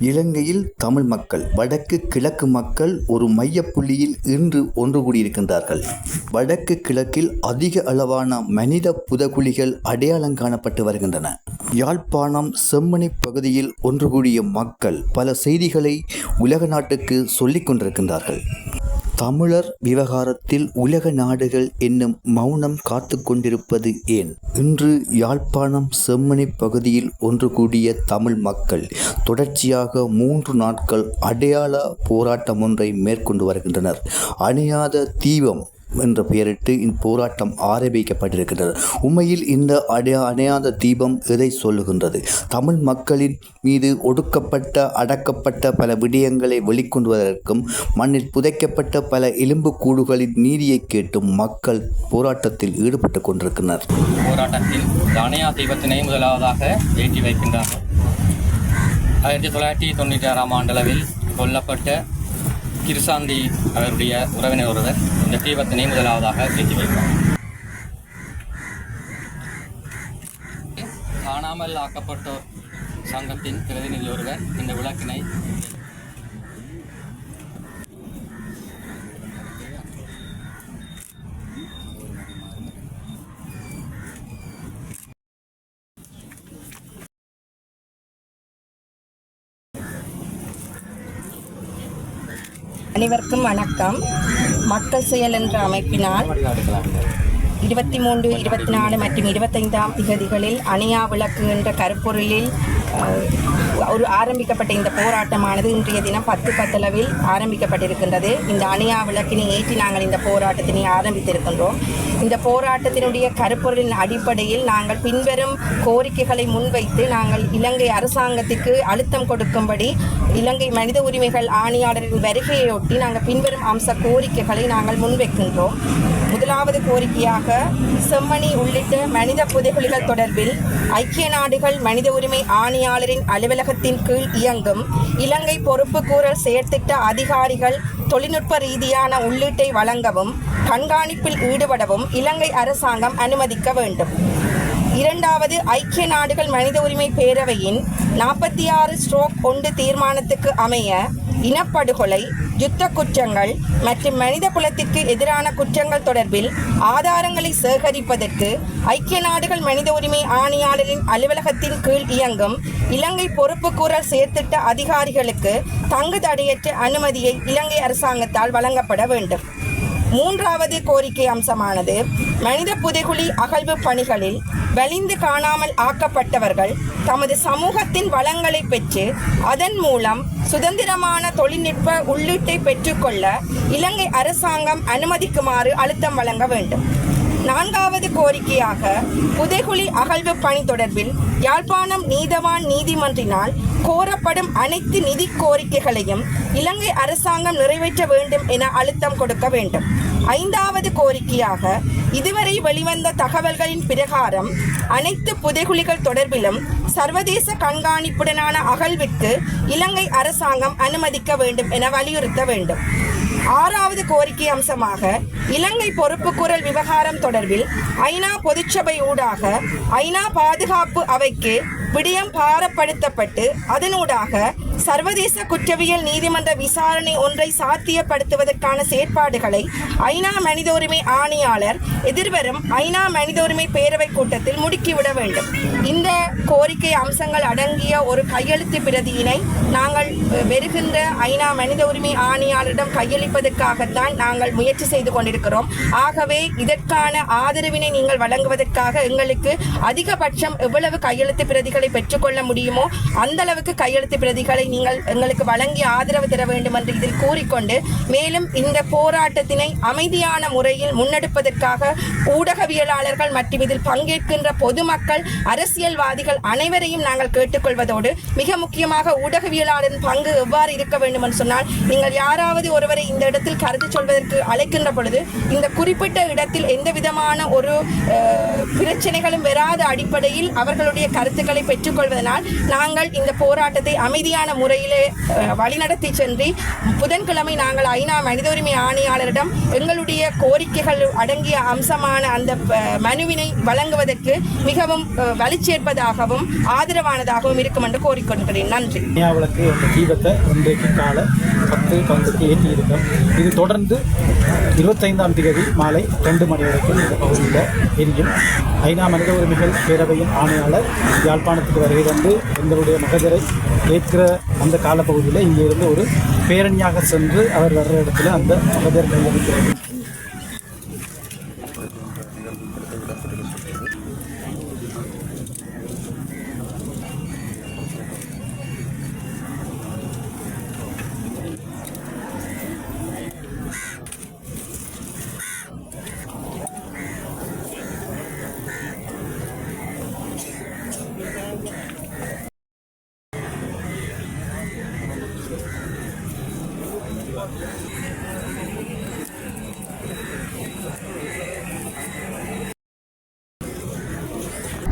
இலங்கையில் தமிழ் மக்கள் வடக்கு கிழக்கு மக்கள் ஒரு மையப்புள்ளியில் இன்று ஒன்று கூடியிருக்கின்றார்கள். வடக்கு கிழக்கில் அதிக அளவான மனித புதகுழிகள் அடையாளம் காணப்பட்டு வருகின்றன. யாழ்ப்பாணம் செம்மணி பகுதியில் ஒன்று கூடிய மக்கள் பல செய்திகளை உலக நாட்டுக்கு சொல்லிக் கொண்டிருக்கின்றார்கள். தமிழர் விவகாரத்தில் உலக நாடுகள் என்னும் மௌனம் காத்து கொண்டிருப்பது ஏன்? இன்று யாழ்ப்பாணம் செம்மணி பகுதியில் ஒன்று கூடிய தமிழ் மக்கள் தொடர்ச்சியாக மூன்று நாட்கள் அடையாள போராட்டம் ஒன்றை மேற்கொண்டு வருகின்றனர். அணியாத தீபம் என்ற பெயரிட்டு இப்போராட்டம் ஆரம்பிக்கப்பட்டிருக்கின்றது. உண்மையில் இந்த அடையா அணையாத தீபம் எதை சொல்லுகின்றது? தமிழ் மக்களின் மீது ஒடுக்கப்பட்ட அடக்கப்பட்ட பல விடயங்களை வெளிக்கொண்டுவதற்கும் மண்ணில் புதைக்கப்பட்ட பல எலும்புக்கூடுகளின் நீதியை கேட்டும் மக்கள் போராட்டத்தில் ஈடுபட்டு கொண்டிருக்கின்றனர். போராட்டத்தில் தனியா தீபத்தினை முதலாவதாக ஏற்றி வைக்கின்றார்கள். ஆயிரத்தி தொள்ளாயிரத்தி தொண்ணூற்றி ஆறாம் ஆண்டளவில் கொல்லப்பட்ட கிருசாந்தி அவருடைய உறவினர் ஒருவர் இந்த தீபத்தினை முதலாவதாக ஏற்றி வைப்பார். காணாமல் ஆக்கப்பட்டோர் சங்கத்தின் பிரதிநிதி ஒருவர் இந்த விளக்கினை அனைவருக்கும் வணக்கம். மக்கள் செயல் என்ற அமைப்பினால் இருபத்தி மூன்று இருபத்தி நாலு மற்றும் இருபத்தைந்தாம் திகதிகளில் அணையா விளக்கு என்ற கருப்பொருளில் ஒரு ஆரம்பிக்கப்பட்ட இந்த போராட்டமானது இன்றைய தினம் பத்து பத்தளவில் ஆரம்பிக்கப்பட்டிருக்கின்றது. இந்த அணையா விளக்கினை ஏற்றி நாங்கள் இந்த போராட்டத்தினை ஆரம்பித்திருக்கின்றோம். இந்த போராட்டத்தினுடைய கருப்பொருளின் அடிப்படையில் நாங்கள் பின்வரும் கோரிக்கைகளை முன்வைத்து நாங்கள் இலங்கை அரசாங்கத்திற்கு அழுத்தம் கொடுக்கும்படி இலங்கை மனித உரிமைகள் ஆணையாளரின் வருகையொட்டி நாங்கள் பின்வரும் அம்ச கோரிக்கைகளை நாங்கள் முன்வைக்கின்றோம். முதலாவது கோரிக்கையாக செம்மணி உள்ளிட்ட மனித புதைகுழிகள் தொடர்பில் ஐக்கிய நாடுகள் மனித உரிமை ஆணையாளரின் அலுவலகத்தின் கீழ் இயங்கும் இலங்கை பொறுப்புக்கூறல் செயற்திட்ட அதிகாரிகள் தொழில்நுட்ப ரீதியான உள்ளீட்டை வழங்கவும் கண்காணிப்பில் ஈடுபடவும் இலங்கை அரசாங்கம் அனுமதிக்க வேண்டும். இரண்டாவது ஐக்கிய நாடுகள் மனித உரிமை பேரவையின் நாற்பத்தி ஆறு ஸ்ட்ரோக் ஒன்று தீர்மானத்துக்கு அமைய இனப்படுகொலை யுத்த குற்றங்கள் மற்றும் மனித குலத்திற்கு எதிரான குற்றங்கள் தொடர்பில் ஆதாரங்களை சேகரிப்பதற்கு ஐக்கிய நாடுகள் மனித உரிமை ஆணையாளரின் அலுவலகத்தின் கீழ் இயங்கும் இலங்கை பொறுப்புக்கூறல் செயற்திட்ட அதிகாரிகளுக்கு தங்கு தடையற்ற அனுமதியை இலங்கை அரசாங்கத்தால் வழங்கப்பட வேண்டும். மூன்றாவது கோரிக்கை அம்சமானது மனித புதைகுழி அகழ்வு பணிகளில் வலிந்து காணாமல் ஆக்கப்பட்டவர்கள் தமது சமூகத்தின் வளங்களை பெற்று அதன் மூலம் சுதந்திரமான தொழில்நுட்ப உள்ளீட்டை பெற்றுக்கொள்ள இலங்கை அரசாங்கம் அனுமதிக்குமாறு அழுத்தம் வழங்க வேண்டும். நான்காவது கோரிக்கையாக புதைகுழி அகழ்வு பணி தொடர்பில் யாழ்ப்பாணம் நீதவான் நீதிமன்றினால் கோரப்படும் அனைத்து நிதி கோரிக்கைகளையும் இலங்கை அரசாங்கம் நிறைவேற்ற வேண்டும் என அழுத்தம் கொடுக்க வேண்டும். ஐந்தாவது கோரிக்கையாக இதுவரை வெளிவந்த தகவல்களின் பிரகாரம் அனைத்து புதைகுழிகள் தொடர்பிலும் சர்வதேச கண்காணிப்புடனான அகழ்விற்கு இலங்கை அரசாங்கம் அனுமதிக்க வேண்டும் என வலியுறுத்த வேண்டும். ஆறாவது கோரிக்கை அம்சமாக இலங்கை பொறுப்புக்கூறல் விவகாரம் தொடர்பில் ஐநா பொதுச்சபை ஊடாக ஐநா பாதுகாப்பு அவைக்கு விடயம் பாரப்படுத்தப்பட்டு அதனூடாக சர்வதேச குற்றவியல் நீதிமன்ற விசாரணை ஒன்றை சாத்தியப்படுத்துவதற்கான செயற்பாடுகளை ஐநா மனித உரிமை ஆணையாளர் எதிர்வரும் ஐநா மனித உரிமை பேரவை கூட்டத்தில் முடுக்கிவிட வேண்டும். இந்த கோரிக்கை அம்சங்கள் அடங்கிய ஒரு கையெழுத்து பிரதியினை நாங்கள் வெறுகின்ற வருகின்ற ஐநா மனித உரிமை ஆணையாளரிடம் கையளிப்பதற்காகத்தான் நாங்கள் முயற்சி செய்து கொண்டிருக்கிறோம். ஆகவே இதற்கான ஆதரவினை நீங்கள் வழங்குவதற்காக எங்களுக்கு அதிகபட்சம் எவ்வளவு கையெழுத்து பிரதிகளை பெற்றுக்கொள்ள முடியுமோ அந்த அளவுக்கு கையெழுத்து பிரதிகளை நீங்கள் எங்களுக்கு வழங்கி ஆதரவு தர வேண்டும் என்று இதில் கூறிக்கொண்டு மேலும் இந்த போராட்டத்தினை அமைதியான முறையில் முன்னெடுப்பதற்காக ஊடகவியலாளர்கள் மற்றும் இதில் பங்கேற்கின்ற பொதுமக்கள் அரசியல்வாதிகள் அனைவரையும் நாங்கள் கேட்டுக்கொள்வதோடு மிக முக்கியமாக ஊடகவியலாளரின் பங்கு எவ்வாறு இருக்க வேண்டும் என்று சொன்னால் நீங்கள் யாராவது ஒருவரை இந்த இடத்தில் கருத்து சொல்வதற்கு அழைக்கின்ற பொழுது இந்த குறிப்பிட்ட இடத்தில் எந்த விதமான ஒரு பிரச்சனைகளும் வராத அடிப்படையில் அவர்களுடைய கருத்துக்களை பெற்றுக்கொள்வதனால் நாங்கள் இந்த போராட்டத்தை அமைதியான முறையிலே வழிநடத்தி சென்று புதன்கிழமை நாங்கள் ஐநா மனித உரிமை ஆணையாளரிடம் எங்களுடைய கோரிக்கைகள் அடங்கிய அம்சமான அந்த மனுவினை வழங்குவதற்கு மிகவும் அஹ், வலுச்சேர்ப்பதாகவும் ஆதரவானதாகவும் இருக்கும் என்று கோரிக்கொள்கிறேன். நன்றி. இந்தியாவிளக்கு என்ற தீபத்தை இன்றைக்கு காலை பத்து பத்துக்கு ஏற்றி இருக்கோம் இது தொடர்ந்து இருபத்தைந்தாம் தேதி மாலை ரெண்டு மணி வரைக்கும் இந்த பகுதியில் எரியும். ஐநா மனித உரிமைகள் பேரவையின் ஆணையாளர் யாழ்ப்பாணத்துக்கு வருகை தந்து எங்களுடைய மகஜரை ஏற்கிற அந்த காலப்பகுதியில் இங்கே இருந்து ஒரு பேரணியாக சென்று அவர் வர்ற இடத்துல அந்த மகதர் கையளிக்கிறது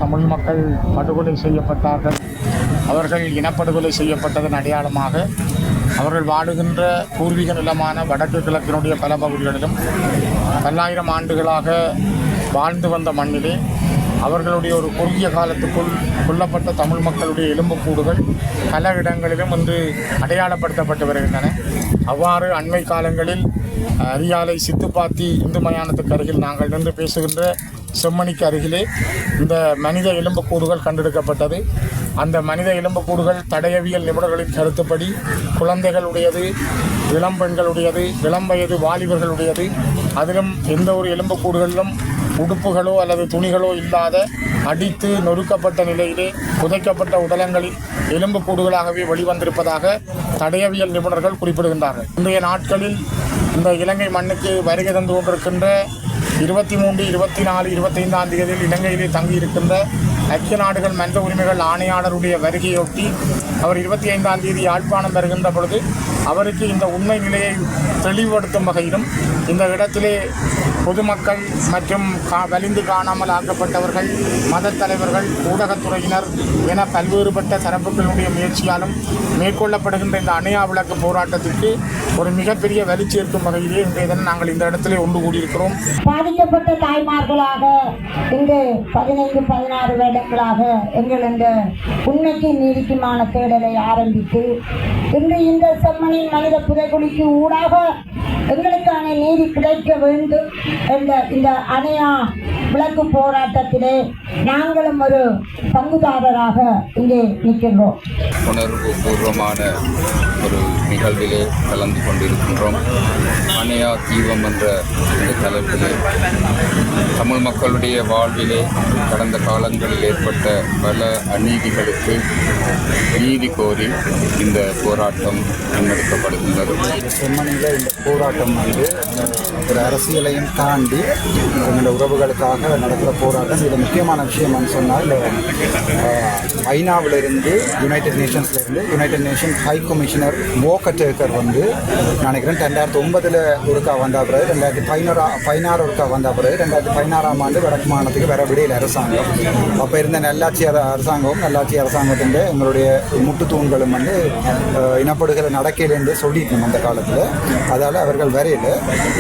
தமிழ் மக்கள் படுகொலை செய்யப்பட்டார்கள். அவர்கள் இனப்படுகொலை செய்யப்பட்டதன் அடையாளமாக அவர்கள் வாழுகின்ற பூர்வீக நிலமான வடக்கு கிழக்கினுடைய பல பகுதிகளிலும் பல்லாயிரம் ஆண்டுகளாக வாழ்ந்து வந்த மண்ணிலே அவர்களுடைய ஒரு குறுகிய காலத்துக்குள் கொல்லப்பட்ட தமிழ் மக்களுடைய எலும்புக்கூடுகள் பல இடங்களிலும் இன்று அடையாளப்படுத்தப்பட்டு வருகின்றன. அவ்வாறு அண்மை காலங்களில் அரியாலை சித்துப்பாத்தி இந்து மயானத்துக்கு அருகில் நாங்கள் நின்று பேசுகின்ற செம்மணிக்கு அருகிலே இந்த மனித எலும்புக்கூடுகள் கண்டெடுக்கப்பட்டது. அந்த மனித எலும்புக்கூடுகள் தடயவியல் நிபுணர்களின் கருத்துப்படி குழந்தைகளுடையது இளம் பெண்களுடையது இளம் வயது வாலிபர்களுடையது. அதிலும் எந்த ஒரு எலும்புக்கூடுகளிலும் உடுப்புகளோ அல்லது துணிகளோ இல்லாத அடித்து நொறுக்கப்பட்ட நிலையிலே புதைக்கப்பட்ட உடலங்களில் எலும்புக்கூடுகளாகவே வெளிவந்திருப்பதாக தடயவியல் நிபுணர்கள் குறிப்பிடுகின்றார்கள். இன்றைய நாட்களில் இந்த இலங்கை மண்ணுக்கு வருகை தந்து கொண்டிருக்கின்ற இருபத்தி மூன்று இருபத்தி நாலு இருபத்தைந்தாம் தேதியில் இலங்கையிலே தங்கியிருக்கின்ற ஐக்கிய நாடுகள் மனித உரிமைகள் ஆணையாளருடைய வருகையொட்டி அவர் இருபத்தி ஐந்தாம் தேதி யாழ்ப்பாணம் வருகின்ற பொழுது அவருக்கு இந்த உண்மை நிலையை தெளிவுபடுத்தும் வகையிலும் இந்த இடத்திலே பொதுமக்கள் மற்றும் கா வலிந்து காணாமல் ஆக்கப்பட்டவர்கள் மதத் தலைவர்கள் ஊடகத்துறையினர் என பல்வேறுபட்ட தரப்புகளுடைய முயற்சியாலும் மேற்கொள்ளப்படுகின்ற இந்த அணையா விளக்கு போராட்டத்திற்கு ஒரு மிகப்பெரிய வலி சேர்க்கும் வகையிலே இன்றைய தினம் நாங்கள் இந்த இடத்திலே ஒன்று கூடியிருக்கிறோம். பாதிக்கப்பட்ட தாய்மார்களாக இங்கு பதினைந்து பதினாறு வருடங்களாக எங்கள் இந்த உண்மைக்கு நீதிக்குமான தேடலை ஆரம்பித்து இன்று இந்த செம்மணின் மனித புதைகுழிக்கு ஊடாக எங்களுக்கான நீதி கிடைக்க வேண்டும் என்ற இந்த அணையா விளக்கு போராட்டத்திலே நாங்களும் ஒரு பங்குதாரராக இங்கே நிற்கின்றோம். உணர்வு பூர்வமான ஒரு நிகழ்விலே கலந்து கொண்டிருக்கின்றோம். அணையா தீபம் என்ற இந்த தலைப்பிலே தமிழ் மக்களுடைய வாழ்விலே கடந்த காலங்களில் ஏற்பட்ட பல அநீதிகளுக்கு நீதி கோரி இந்த போராட்டம் முன்னெடுக்கப்படுகின்றது. செம்மணியில் இந்த போராட்டம் வந்து ஒரு அரசியலையும் தாண்டி இந்த உறவுகளுக்காக நடக்கிற போராட்டம். இது முக்கியமான விஷயம்னு சொன்னால் ஐநாவிலிருந்து யுனைடெட் நேஷன்ஸ்லேருந்து யுனைடெட் நேஷன் ஹை கமிஷனர் மோ கட்டேக்கர் வந்து நினைக்கிறேன் ரெண்டாயிரத்தி ஒன்பதில் ஒருக்கா வந்த பிறகு ரெண்டாயிரத்தி பதினோரா பதினாறு ஒருக்கா வந்த பிறகு ரெண்டாயிரத்தி பதினாறாம் ஆண்டு வடக்கு மாநிலத்துக்கு வர விடையில் அரசாங்கம். அப்போ இருந்த நல்லாட்சி அர- அரசாங்கமும் நல்லாட்சி அரசாங்கத்தின் எங்களுடைய முட்டுத்தூண்களும் வந்து இனப்படுகளை இனப்படுகொலை சொல்லியிருக்கணும் அந்த காலத்தில். அதால் அவர்கள் வரையில்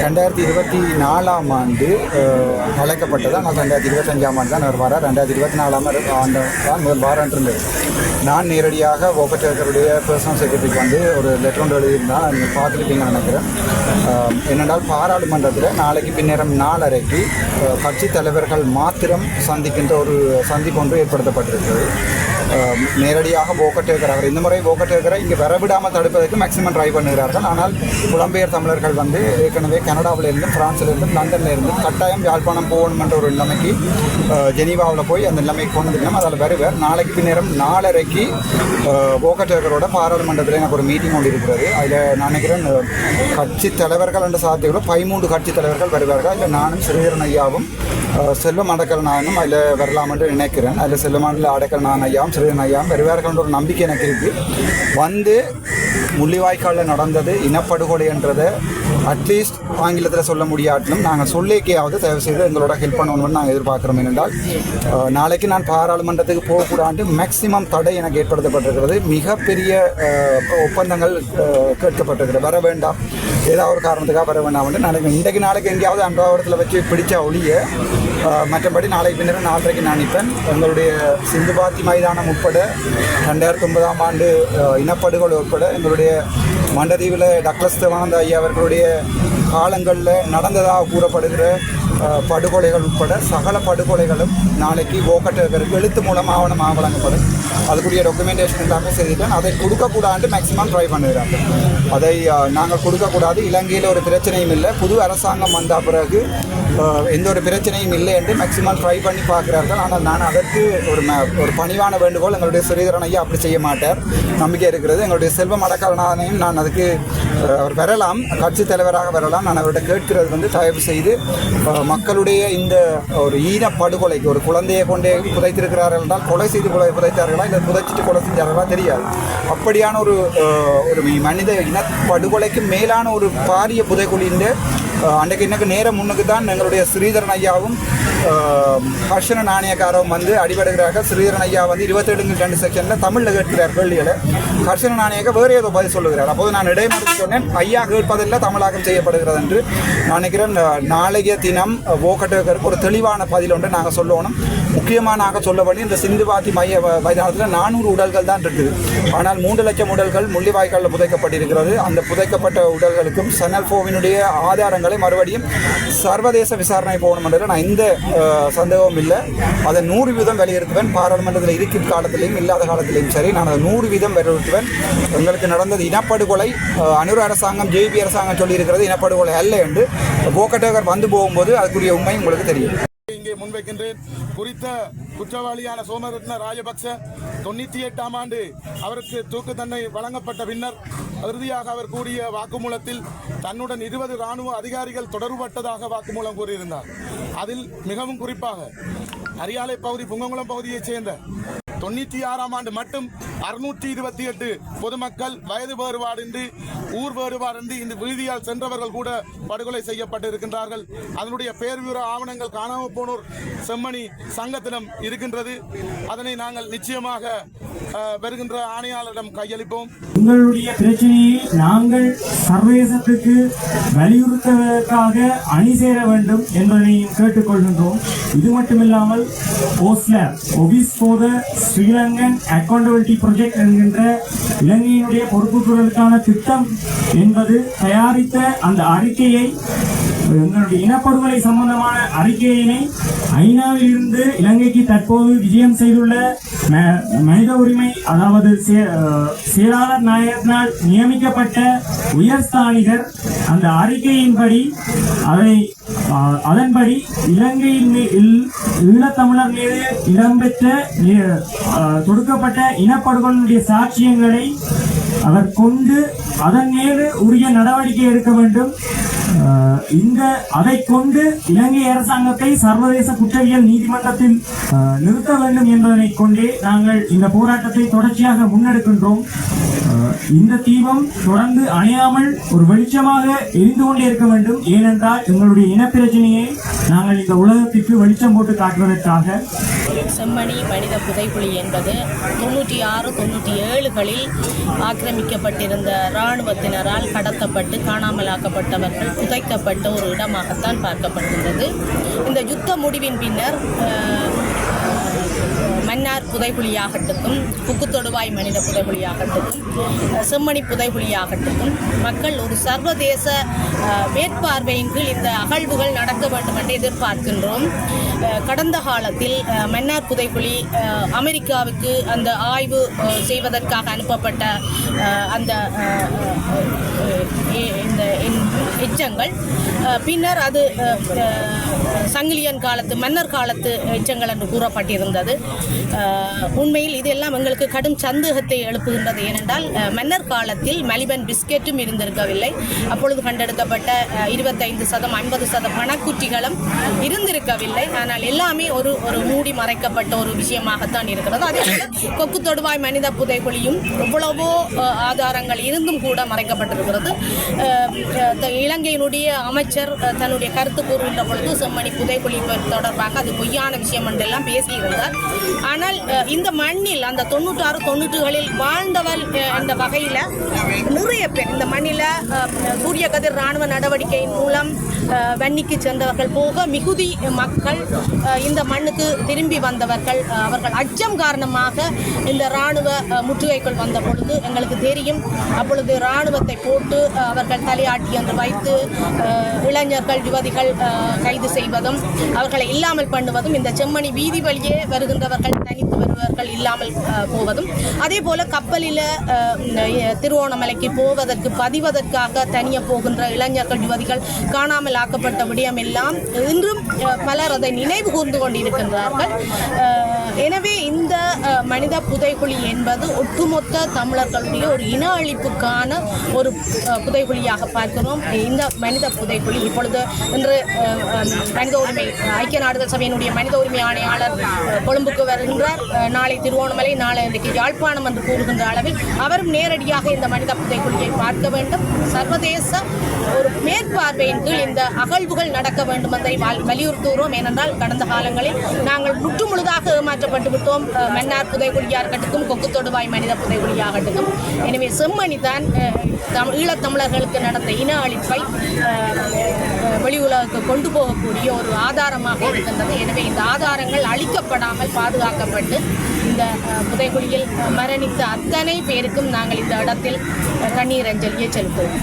ரெண்டாயிரத்தி இருபத்தி நாலாம் ஆண்டு அழைக்கப்பட்ட தான் நான் ரெண்டாயிரத்தி இருபத்தஞ்சாம் ஆண்டு தான் அவர் வர ரெண்டாயிரத்தி இருபத்தி நாலாம் ஆண்டு தான் முதல் வாரம் இருந்தது நான் நேரடியாக ஓபட்டேக்கருடைய பர்சனல் செக்ரட்டரிக்கு வந்து ஒரு லெட்டர் ஒன்று எழுதியிருந்தேன். நீங்கள் பார்த்துருப்பீங்கன்னு நினைக்கிறேன். என்னென்றால் பாராளுமன்றத்தில் நாளைக்கு பின்னேரம் நாலரைக்கு அஹ், கட்சி தலைவர்கள் மாத்திரம் சந்திக்கின்ற ஒரு சந்திப்பு ஒன்று ஏற்படுத்தப்பட்டிருக்கிறது. நேரடியாக போக்கட்டேக்கர் இருக்கிறார்கள் இந்த முறை போக்கட்டேக்கரை இங்கே வரவிடாமல் தடுப்பதற்கு மேக்சிமம் ட்ரை பண்ணுகிறார்கள். ஆனால் புலம்பெயர் தமிழர்கள் வந்து ஏற்கனவே கனடாவில் இருந்தும் பிரான்சில் இருந்தும் லண்டனில் இருந்தும் கட்டாயம் யாழ்ப்பாணம் போகணும் என்ற ஒரு நிலைமைக்கு ஜெனீவாவில் போய் அந்த நிலைமைக்கு கொண்டு வந்துட்டோம் அதில் வருவார். நாளைக்கு பின்னேரம் நாலரைக்கு போக்கட்டேக்கரோட பாராளுமன்றத்தில் எனக்கு ஒரு மீட்டிங் ஒன்று இருக்கிறது. அதில் நான் நினைக்கிறேன் கட்சி தலைவர்கள் என்ற சாத்தியங்களும் பதிமூன்று கட்சி தலைவர்கள் வருவார்கள். அதில் நானும் ஸ்ரீதரன் ஐயாவும் செல்வம் அடக்கல் நானும் அதில் வரலாம் என்று நினைக்கிறேன். அதில் செல்வமான அடக்கல் நான் ஐயாவும் ஸ்ரீதரன் ஐயாவும் வருவார்கள்ன்ற ஒரு நம்பிக்கை எனக்கு இருக்குது வந்து முள்ளிவாய்க்காலில் நடந்தது இனப்படுகொலை என்றதை அட்லீஸ்ட் ஆங்கிலத்தில் சொல்ல முடியாட்டிலும் நாங்கள் சொல்லிக்கையாவது தயவு செய்து எங்களோட ஹெல்ப் பண்ணணும்னு நாங்கள் எதிர்பார்க்குறோம் ஏனென்றால் நாளைக்கு நான் பாராளுமன்றத்துக்கு போகக்கூடாது மேக்சிமம் தடை எனக்கு ஏற்படுத்தப்பட்டிருக்கிறது. மிகப்பெரிய ஒப்பந்தங்கள் கேட்கப்பட்டிருக்கிறது. வர வேண்டாம். ஏதாவது ஒரு காரணத்துக்காக வர வேண்டாம் வந்து நாளைக்கு இன்றைக்கு நாளைக்கு எங்கேயாவது அன்றாவரத்தில் வச்சு பிடிச்ச ஒழிய மற்றபடி நாளைக்கு பின்னர் நாலரைக்கு நான் நிற்பேன். எங்களுடைய சிந்துபாத்தி மைதானம் உட்பட ரெண்டாயிரத்தி ஒன்பதாம் ஆண்டு இனப்படுகொலை உட்பட எங்களுடைய மண்டதீவில் டக்ளஸ் தேவானந்த ஐயா அவர்களுடைய காலங்களில் நடந்ததாக கூறப்படுகிற படுகொலைகள் உட்பட சகல படுகொலைகளும் நாளைக்கு ஓக்கட்டகருக்கு எழுத்து மூலம் ஆவணமாக வழங்கப்படும். அதுக்குரிய டாக்குமெண்டேஷன் எல்லாமே செய்துட்டேன். அதை கொடுக்கக்கூடாது மேக்ஸிமம் ட்ரை பண்ணுகிறாங்க அதை நாங்கள் கொடுக்கக்கூடாது. இலங்கையில் ஒரு பிரச்சனையும் இல்லை. புது அரசாங்கம் வந்த பிறகு எந்த ஒரு பிரச்சனையும் இல்லை என்று மேக்ஸிமம் ட்ரை பண்ணி பார்க்குறார்கள். ஆனால் நான் அதற்கு ஒரு ஒரு பணிவான வேண்டுகோள் எங்களுடைய ஸ்ரீதரன் ஐயா அப்படி செய்ய மாட்டார். நம்பிக்கை இருக்கிறது. எங்களுடைய செல்வம் அடக்காலனானையும் நான் அதுக்கு அவர் வரலாம். கட்சி தலைவராக வரலாம். நான் அவர்கிட்ட கேட்கிறது வந்து தயவு செய்து மக்களுடைய இந்த ஒரு ஈன படுகொலைக்கு ஒரு குழந்தையை கொண்டே புதைத்திருக்கிறார்கள் என்றால் கொலை செய்து கொலை புதைத்தார்களா? இல்லை புதைச்சிட்டு கொலை செஞ்சார்களா? தெரியாது. அப்படியான ஒரு ஒரு மனித இன படுகொலைக்கு மேலான ஒரு பாரிய புதைக்குழியின் அன்றைக்கு இன்னைக்கு நேரம் முன்னுக்கு தான் எங்களுடைய ஸ்ரீதரன் ஐயாவும் ஹர்ஷன நாணயக்காரவும் வந்து அடிபடுகிறார்கள். ஸ்ரீதரன் ஐயா வந்து இருபத்தேழுங்க ரெண்டு செக்ஷனில் தமிழில் கேட்கிறார் கேள்விகளை. ஹர்ஷன நாணயக்க வேறு ஏதோ பதில் சொல்லுகிறார். அப்போது நான் இடைமறித்து சொன்னேன் ஐயா கேட்பதில்லை தமிழாக்கம் செய்யப்படுகிறது என்று. நான் நினைக்கிறேன் நாளைய தினம் ஓக்கட்டுக்கு ஒரு தெளிவான பதில் ஒன்று நாங்கள் சொல்லணும். முக்கியமாக நாங்கள் சொல்ல இந்த சிந்துவாதி மைய மைதானத்தில் நானூறு உடல்கள் தான் இருக்குது. ஆனால் மூன்று லட்சம் உடல்கள் முள்ளிவாய்க்காலில் புதைக்கப்பட்டிருக்கிறது. அந்த புதைக்கப்பட்ட உடல்களுக்கும் சனல்ஃபோவினுடைய ஆதாரங்களை மறுபடியும் சர்வதேச விசாரணை போகணும் என்றதில் நான் எந்த சந்தேகமும் இல்லை. அதை நூறு வீதம் வலியுறுத்துவேன் பாராளுமன்றத்தில் இருக்கிற காலத்திலையும் இல்லாத காலத்திலையும் சரி நான் அதை நூறு வீதம் வலியுறுத்துவேன் எங்களுக்கு நடந்தது இனப்படுகொலை. அனுர அரசாங்கம் ஜேபி அரசாங்கம் சொல்லியிருக்கிறது இனப்படுகொலை அல்ல என்று. போக்கட்டகர் வந்து போகும்போது அதுக்குரிய உண்மை உங்களுக்கு தெரியும். முன்வைக்கின்றேன். குறித்த குற்றவாளியான சோமரத்ன ராஜபக்ச தொண்ணூற்றி எட்டாம் ஆண்டு அவருக்கு தூக்கு தண்டனை வழங்கப்பட்ட பின்னர் இறுதியாக அவர் கூறிய வாக்குமூலத்தில் தன்னுடன் இருபது ராணுவ அதிகாரிகள் தொடர்பட்டதாக வாக்குமூலம் கூறியிருந்தார். அதில் மிகவும் குறிப்பாக அரியாலை பகுதி புங்கங்குளம் பகுதியைச் சேர்ந்த தொண்ணூற்றி ஆறாம் ஆண்டு மட்டும் அறுநூற்றி இருபத்தி எட்டு பொதுமக்கள் வயது வேறுபாடின்றி ஊர் வேறுபாடின்றி இந்த விடுதியால் சென்றவர்கள் கூட படுகொலை செய்யப்பட்டு இருக்கின்றார்கள் அதனுடைய பேர் ஆவணங்கள் காணாமல் போனோர் செம்மணி சங்கத்திடம் இருக்கின்றது. அதனை நாங்கள் நிச்சயமாக வருகின்ற ஆணையாளரிடம் கையளிப்போம். உங்களுடைய பிரச்சனையை நாங்கள் சர்வதேசத்துக்கு வலியுறுத்துவதற்காக அணி சேர வேண்டும் என்பதனையும் கேட்டுக்கொள்கின்றோம். இது மட்டுமில்லாமல் ஓஸ்லர் ஒபிஸ் போத ஸ்ரீலங்கன் அக்கௌண்டபிலிட்டி ப்ரொஜெக்ட் என்கின்ற இலங்கையினுடைய பொறுப்புகளுக்கான திட்டம் என்பது தயாரித்த அந்த அறிக்கையை எங்களுடைய இனப்படுகொலை சம்பந்தமான அறிக்கையினை ஐநாவில் இருந்து இலங்கைக்கு தற்போது விஜயம் செய்துள்ள மனித உரிமை அதாவது செயலாளர் நாயகத்தினால் நியமிக்கப்பட்ட உயர்ஸ்தானிகர் அந்த அறிக்கையின்படி அதை அதன்படி இலங்கையின் இல்- ஈழத்தமிழர் மீது இடம்பெற்ற தொடுக்கப்பட்ட இனப்படுகொலையுடைய சாட்சியங்களை அவர் கொண்டு அதன் மீது உரிய நடவடிக்கை எடுக்க வேண்டும். இந்த அதை கொண்டு இலங்கை அரசாங்கத்தை சர்வதேச குற்றவியல் நீதிமன்றத்தில் நிறுத்த வேண்டும் என்பதனை கொண்டே நாங்கள் இந்த போராட்டத்தை தொடர்ச்சியாக முன்னெடுக்கின்றோம். இந்த தீபம் தொடர்ந்து அணையாமல் ஒரு வெளிச்சமாக எரிந்து கொண்டே இருக்க வேண்டும். ஏனென்றால் எங்களுடைய இனப்பிரச்சனையை நாங்கள் இந்த உலகத்திற்கு வெளிச்சம் போட்டு காட்டுவதற்காக. செம்மணி மனித புதைப்புலி என்பது தொண்ணூற்றி ஆறு தொண்ணூற்றி ஏழுகளில் ஆக்கிரமிக்கப்பட்டிருந்த இராணுவத்தினரால் கடத்தப்பட்டு காணாமலாக்கப்பட்டவர்கள் புதைக்கப்பட்ட ஒரு இடமாகத்தான் பார்க்கப்படுகின்றது. இந்த யுத்த முடிவின் பின்னர் மன்னார் புதைகுழியாகட்டும் புக்குத்தொடுவாய் மனித புதைகுழியாகட்டும் செம்மணி புதைகுழியாகட்டும் மக்கள் ஒரு சர்வதேச மேற்பார்வையின் கீழ் இந்த அகழ்வுகள் நடக்க வேண்டும் என்று எதிர்பார்க்கின்றோம். கடந்த காலத்தில் மன்னார் புதைகுழி அமெரிக்காவுக்கு அந்த ஆய்வு செய்வதற்காக அனுப்பப்பட்ட அந்த இந்த எச்சங்கள் பின்னர் அது சங்கிலியன் காலத்து மன்னர் காலத்து எச்சங்கள் என்று கூறப்பட்டிருந்தது. இருக்கின்றது உண்மையில் இதெல்லாம் எங்களுக்கு கடும் சந்தேகத்தை எழுப்புகின்றது. ஏனென்றால் மன்னர் காலத்தில் மலிபன் பிஸ்கெட்டும் இருந்திருக்கவில்லை. அப்பொழுது கண்டெடுக்கப்பட்ட இருபத்தைந்து சதம் ஐம்பது சதம் பணக்குற்றிகளும் இருந்திருக்கவில்லை. ஆனால் எல்லாமே ஒரு ஒரு மூடி மறைக்கப்பட்ட ஒரு விஷயமாகத்தான் இருக்கிறது. அதே கொக்கு தொடுவாய் மனித புதைகுழியும் எவ்வளவோ ஆதாரங்கள் இருந்தும் கூட மறைக்கப்பட்டிருக்கிறது. இலங்கையினுடைய அமைச்சர் தன்னுடைய கருத்து கூறுகின்ற பொழுது செம்மணி புதைக்குழி தொடர்பாக அது பொய்யான விஷயம் என்றெல்லாம் பேசியிருந்தார். ஆனால் இந்த மண்ணில் அந்த தொண்ணூற்றாறு தொண்ணூற்றுகளில் வாழ்ந்தவர் அந்த வகையில் நிறைய பேர் இந்த மண்ணில் சூரிய கதிர் ராணுவ நடவடிக்கையின் மூலம் வன்னிக்கு சென்றவர்கள் போக மிகுதி மக்கள் இந்த மண்ணுக்கு திரும்பி வந்தவர்கள் அவர்கள் அச்சம் காரணமாக இந்த இராணுவ முற்றுகைக்குள் வந்த பொழுது எங்களுக்கு தெரியும். அப்பொழுது இராணுவத்தை போட்டு அவர்கள் தலையாட்டி என்று வைத்து இளைஞர்கள் யுவதிகள் கைது செய்வதும் அவர்களை இல்லாமல் பண்ணுவதும் இந்த செம்மணி வீதி வழியே வருகின்றவர்கள் தனித்து வருபவர்கள் இல்லாமல் போவதும். அதே போல கப்பலில் திருவோணமலைக்கு போவதற்கு பதிவதற்காக தனியாக போகின்ற இளைஞர்கள் யுவதிகள் காணாமல் ஆக்கப்பட்ட விடயம் எல்லாம் இன்றும் பலர் அதை நினைவு கூர்ந்து கொண்டிருக்கின்றார்கள். எனவே இந்த மனித புதைகுழி என்பது ஒட்டுமொத்த தமிழர்களுடைய ஒரு இன அழிப்புக்கான ஒரு புதைகுழியாக பார்க்கிறோம். இந்த மனித புதைகுழி இப்பொழுது இன்று மனித உரிமை ஐக்கிய நாடுகள் சபையினுடைய மனித உரிமை ஆணையாளர் கொழும்புக்கு வருகின்றார். நாளை திருவோணமலை நாளை இன்றைக்கு யாழ்ப்பாணம் என்று கூறுகின்ற அளவில் அவரும் நேரடியாக இந்த மனித புதைக்குழியை பார்க்க வேண்டும். சர்வதேச ஒரு மேற்பார்வையின் கீழ் இந்த அகழ்வுகள் நடக்க வேண்டும் என்பதை வலியுறுத்துகிறோம். ஏனென்றால் கடந்த காலங்களில் நாங்கள் முற்று முழுதாக ஏமாற்றப்பட்டு விட்டோம். மன்னார் புதைக்குழியாக இருக்கட்டும் கொக்கு தொடுவாய் மனித புதைக்குழியாகட்டும் எனவே செம்மணி தான் தம் ஈழத்தமிழர்களுக்கு நடந்த இன அழிப்பை வெளி உலகுக்கு கொண்டு போகக்கூடிய ஒரு ஆதாரமாக இருக்கின்றது. எனவே இந்த ஆதாரங்கள் அழிக்கப்படாமல் பாதுகாக்கப்பட்டு இந்த புதைகுழியில் மரணித்த அத்தனை பேருக்கும் நாங்கள் இந்த இடத்தில் கண்ணீர் அஞ்சலியை செலுத்துவோம்.